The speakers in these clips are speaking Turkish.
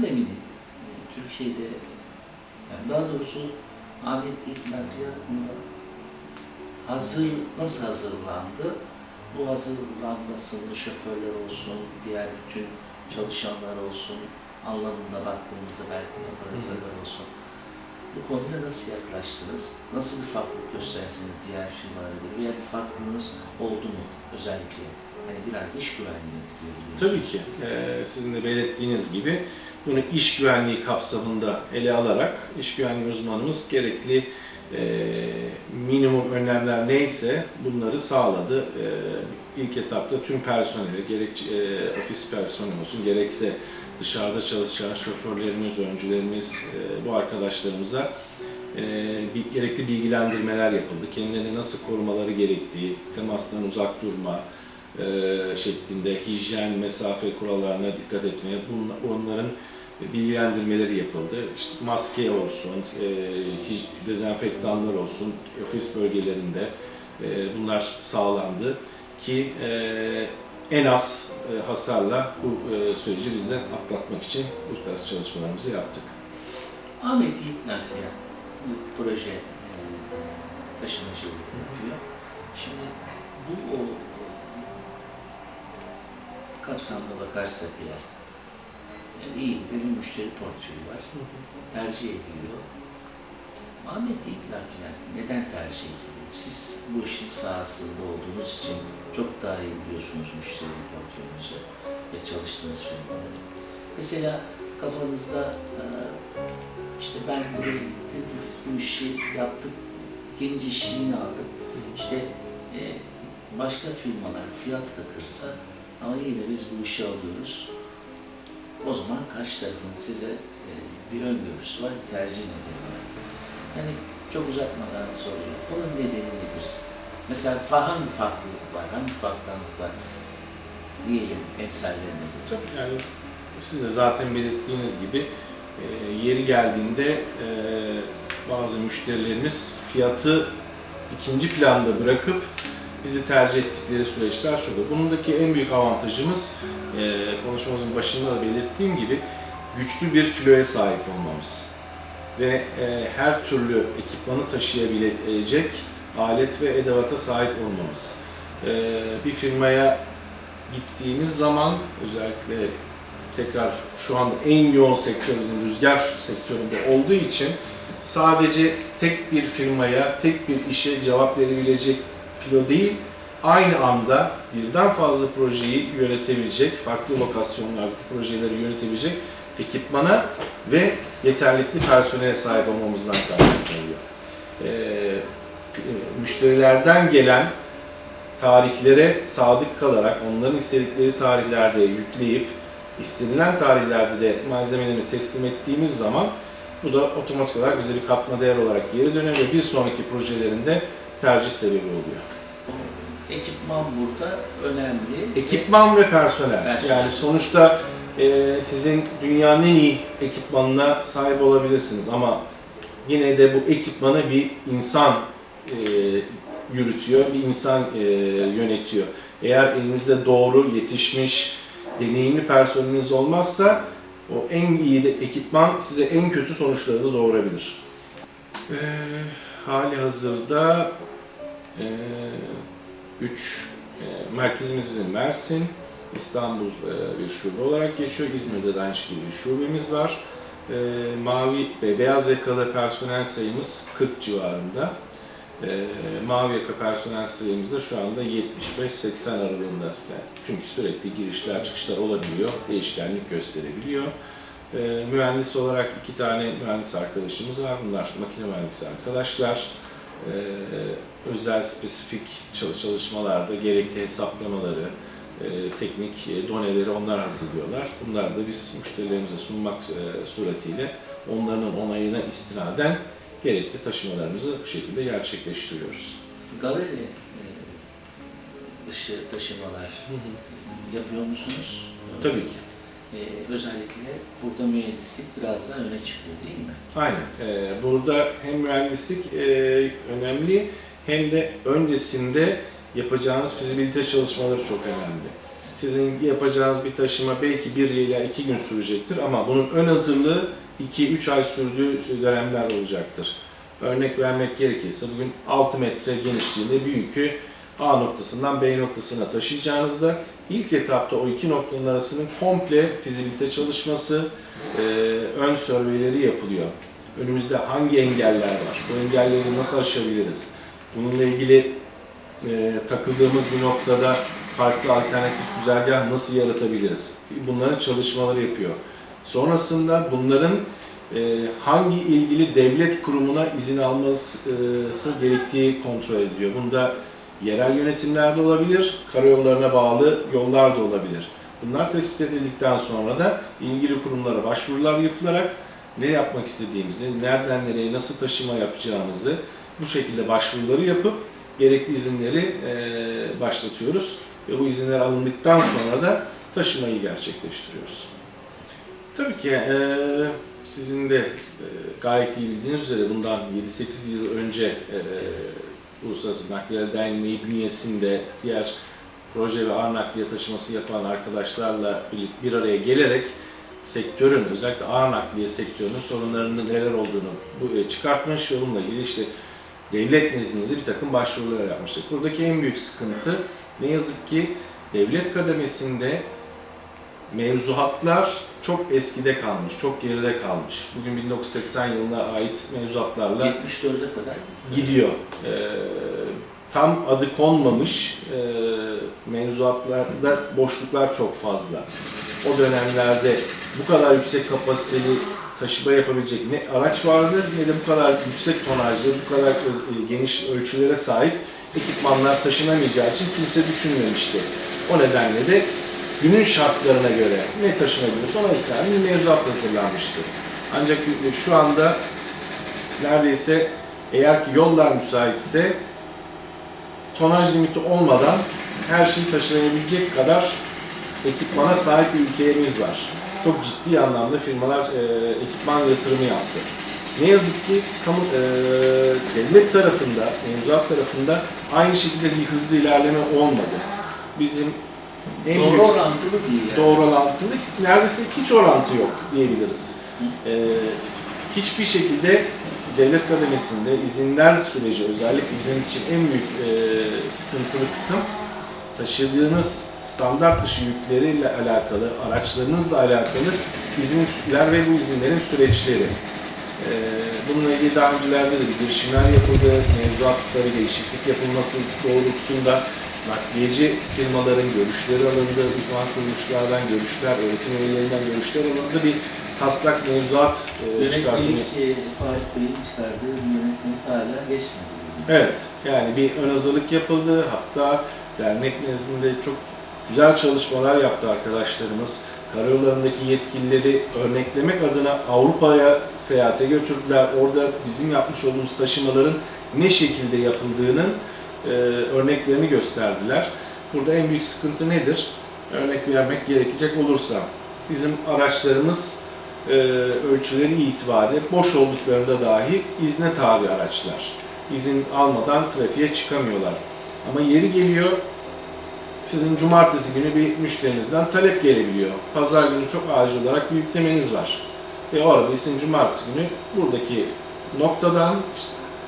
pandeminin e, Türkiye'de yani daha doğrusu Ahmet İlk Nakliyat'ında hazır, nasıl hazırlandı? Bu hazırlanmasını şoförler olsun, diğer bütün çalışanlar olsun, anlamında baktığımızda belki operatörler olsun. Bu konuya nasıl yaklaştınız? Nasıl bir farklılık göstersiniz diğer firmalara göre? Veya bir farklılığınız oldu mu özellikle? Hani biraz iş biliyorsunuz. Tabii ki. Ee, sizin de belirttiğiniz gibi bunu iş güvenliği kapsamında ele alarak iş güvenliği uzmanımız gerekli e, minimum önlemler neyse bunları sağladı. E, ilk etapta tüm personeli, gerek e, ofis personeli olsun, gerekse dışarıda çalışan şoförlerimiz, öncülerimiz, e, bu arkadaşlarımıza e, bir, gerekli bilgilendirmeler yapıldı. Kendilerini nasıl korumaları gerektiği, temastan uzak durma, şeklinde hijyen, mesafe kurallarına dikkat etmeye, onların bilgilendirmeleri yapıldı. İşte maske olsun, e, dezenfektanlar olsun, ofis bölgelerinde e, bunlar sağlandı ki e, en az e, hasarla bu e, süreci biz de atlatmak için bu tarz çalışmalarımızı yaptık. Ahmet Yiğit Nakliyat bu proje e, taşımacılık yapıyor. Şimdi bu o kapsamda bakarsak eğer yani iyi de bir müşteri portföyü var. Tercih ediliyor. Ahmet Nakliyat neden tercih ediliyor? Siz bu işin sahasında olduğunuz için çok daha iyi biliyorsunuz müşteri portföyünüzü ve çalıştığınız firmaları. Mesela kafanızda e, işte ben buraya gittim, biz bu işi yaptık, ikinci işi yine aldık. İşte e, başka firmalar fiyat da kırsa ama yine biz bu işi alıyoruz. O zaman karşı tarafın size e, bir öngörüsü var, bir tercih nedeni var. Yani çok uzatmadan soruyorum. Bunun nedeni nedir? Mesela fa- hangi farklılık var, hangi farklılık var diyelim emsallerine göre. Tabii yani siz de zaten belirttiğiniz gibi e, yeri geldiğinde e, bazı müşterilerimiz fiyatı ikinci planda bırakıp bizi tercih ettikleri süreçler şurada. Bunundaki en büyük avantajımız e, konuşmamızın başında da belirttiğim gibi güçlü bir filoya sahip olmamız ve e, her türlü ekipmanı taşıyabilecek alet ve edevata sahip olmamız. E, bir firmaya gittiğimiz zaman özellikle tekrar şu anda en yoğun sektör bizim rüzgar sektöründe olduğu için sadece tek bir firmaya, tek bir işe cevap verebilecek filo değil, aynı anda birden fazla projeyi yönetebilecek, farklı lokasyonlardaki projeleri yönetebilecek ekipmana ve yeterlikli personele sahip olmamızdan kaynaklanıyor. Ee, müşterilerden gelen tarihlere sadık kalarak onların istedikleri tarihlerde yükleyip istenilen tarihlerde de malzemelerini teslim ettiğimiz zaman bu da otomatik olarak bize bir katma değer olarak geri dönüyor ve bir sonraki projelerinde tercih sebebi oluyor. Ekipman burada önemli. Ekipman ve personel. Personel. Yani sonuçta e, sizin dünyanın en iyi ekipmanına sahip olabilirsiniz ama yine de bu ekipmanı bir insan e, yürütüyor, bir insan e, yönetiyor. Eğer elinizde doğru, yetişmiş, deneyimli personeliniz olmazsa o en iyi de ekipman size en kötü sonuçları da doğurabilir. E, hali hazırda 3 merkezimiz bizim Mersin, İstanbul e, bir şube olarak geçiyor. İzmir'de de aynı şekilde bir şubemiz var. E, mavi ve beyaz yakalı personel sayımız 40 civarında. E, mavi yaka personel sayımız da şu anda 75-80 aralığında. Yani çünkü sürekli girişler çıkışlar olabiliyor, değişkenlik gösterebiliyor. E, mühendis olarak iki tane mühendis arkadaşımız var. Bunlar makine mühendisi arkadaşlar. E, özel spesifik çalı- çalışmalarda gerekli hesaplamaları, e, teknik e, doneleri onlar hazırlıyorlar. Bunları da biz müşterilerimize sunmak e, suretiyle onların onayına istinaden gerekli taşımalarımızı bu şekilde gerçekleştiriyoruz. Galeri e, dışı taşımalar yapıyor musunuz? Tabii ki. E, özellikle burada mühendislik biraz daha öne çıkıyor değil mi? Aynen. Ee, burada hem mühendislik e, önemli hem de öncesinde yapacağınız fizibilite çalışmaları çok önemli. Sizin yapacağınız bir taşıma belki bir ila iki gün sürecektir ama bunun ön hazırlığı 2-3 ay sürdüğü dönemler olacaktır. Örnek vermek gerekirse bugün 6 metre genişliğinde bir yükü A noktasından B noktasına taşıyacağınızda ilk etapta o iki noktanın arasının komple fizibilite çalışması, e, ön surveyleri yapılıyor. Önümüzde hangi engeller var? Bu engelleri nasıl aşabiliriz? Bununla ilgili e, takıldığımız bir noktada farklı alternatif güzergah nasıl yaratabiliriz? Bunların çalışmaları yapıyor. Sonrasında bunların e, hangi ilgili devlet kurumuna izin alması gerektiği kontrol ediliyor. Bunda yerel yönetimler de olabilir, karayollarına bağlı yollar da olabilir. Bunlar tespit edildikten sonra da ilgili kurumlara başvurular yapılarak ne yapmak istediğimizi, nereden nereye nasıl taşıma yapacağımızı bu şekilde başvuruları yapıp gerekli izinleri başlatıyoruz. Ve bu izinler alındıktan sonra da taşımayı gerçekleştiriyoruz. Tabii ki e, sizin de e, gayet iyi bildiğiniz üzere bundan 7-8 yıl önce e, Uluslararası Nakliyeler Derneği bünyesinde diğer proje ve ağır nakliye taşıması yapan arkadaşlarla bir araya gelerek sektörün, özellikle ağır nakliye sektörünün sorunlarının neler olduğunu e, çıkartmış ve bununla ilgili işte devlet nezdinde de bir takım başvurular yapmıştık. Buradaki en büyük sıkıntı ne yazık ki devlet kademesinde mevzuatlar çok eskide kalmış, çok geride kalmış. Bugün 1980 yılına ait mevzuatlarla 74'e kadar gidiyor. Ee, tam adı konmamış e, mevzuatlarda boşluklar çok fazla. O dönemlerde bu kadar yüksek kapasiteli taşıma yapabilecek ne araç vardı ne de bu kadar yüksek tonajlı, bu kadar e, geniş ölçülere sahip ekipmanlar taşınamayacağı için kimse düşünmemişti. O nedenle de günün şartlarına göre ne taşınabiliyorsa ona istinaden bir mevzuat hazırlanmıştı. Ancak şu anda neredeyse eğer ki yollar müsaitse tonaj limiti olmadan her şeyi taşıyabilecek kadar ekipmana sahip bir ülkemiz var. Çok ciddi anlamda firmalar e, ekipman yatırımı yaptı. Ne yazık ki kamu, e, devlet tarafında, mevzuat tarafında aynı şekilde bir hızlı ilerleme olmadı. Bizim en doğru büyük orantılı değil yani. doğru orantılı neredeyse hiç orantı yok diyebiliriz. Ee, hiçbir şekilde devlet kademesinde izinler süreci özellikle bizim için en büyük e, sıkıntılı kısım taşıdığınız standart dışı yükleriyle alakalı, araçlarınızla alakalı izinler ve bu izinlerin süreçleri. Ee, bununla ilgili daha öncelerde de bir girişimler yapıldı, mevzuatları değişiklik yapılması doğrultusunda nakliyeci firmaların görüşleri alındı, uzman kuruluşlardan görüşler, öğretim üyelerinden görüşler alındı. Bir taslak mevzuat e, çıkartıldı. Yönetmelik e, Faik Bey'in çıkardığı bir yönetmelik hala geçmedi. Evet, yani bir ön hazırlık yapıldı. Hatta dernek nezdinde çok güzel çalışmalar yaptı arkadaşlarımız. Karayollarındaki yetkilileri örneklemek adına Avrupa'ya seyahate götürdüler. Orada bizim yapmış olduğumuz taşımaların ne şekilde yapıldığının e, örneklerini gösterdiler. Burada en büyük sıkıntı nedir? Örnek vermek gerekecek olursa bizim araçlarımız e, ölçüleri itibariyle boş olduklarında dahi izne tabi araçlar. İzin almadan trafiğe çıkamıyorlar. Ama yeri geliyor sizin cumartesi günü bir müşterinizden talep gelebiliyor. Pazar günü çok acil olarak bir yüklemeniz var. Ve o arabayı sizin cumartesi günü buradaki noktadan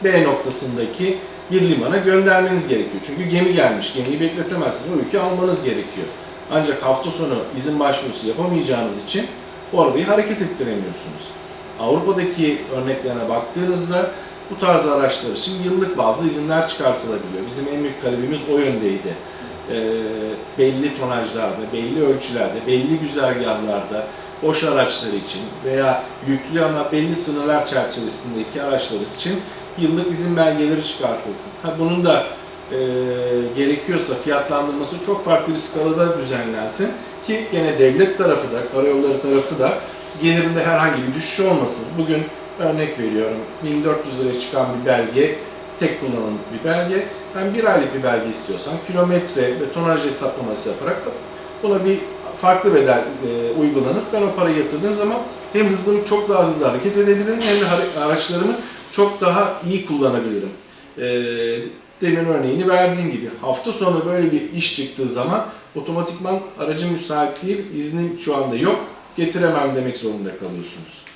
B noktasındaki bir limana göndermeniz gerekiyor. Çünkü gemi gelmiş, gemiyi bekletemezsiniz, o yükü almanız gerekiyor. Ancak hafta sonu izin başvurusu yapamayacağınız için o arabayı hareket ettiremiyorsunuz. Avrupa'daki örneklerine baktığınızda bu tarz araçlar için yıllık bazı izinler çıkartılabiliyor. Bizim en büyük talebimiz o yöndeydi. Ee, belli tonajlarda, belli ölçülerde, belli güzergahlarda boş araçlar için veya yüklü ama belli sınırlar çerçevesindeki araçlar için yıllık izin belgeleri çıkartılsın. Ha, bunun da e, gerekiyorsa fiyatlandırması çok farklı bir skalada düzenlensin ki gene devlet tarafı da, karayolları tarafı da gelirinde herhangi bir düşüş olmasın. Bugün örnek veriyorum 1400 liraya çıkan bir belge, tek kullanımlık bir belge. Ben bir aylık bir belge istiyorsam kilometre ve tonaj hesaplaması yaparak buna bir farklı bedel e, uygulanıp ben o parayı yatırdığım zaman hem hızlı çok daha hızlı hareket edebilirim hem de araçlarımı çok daha iyi kullanabilirim. E, demin örneğini verdiğim gibi hafta sonu böyle bir iş çıktığı zaman otomatikman aracın müsait değil, iznim şu anda yok, getiremem demek zorunda kalıyorsunuz.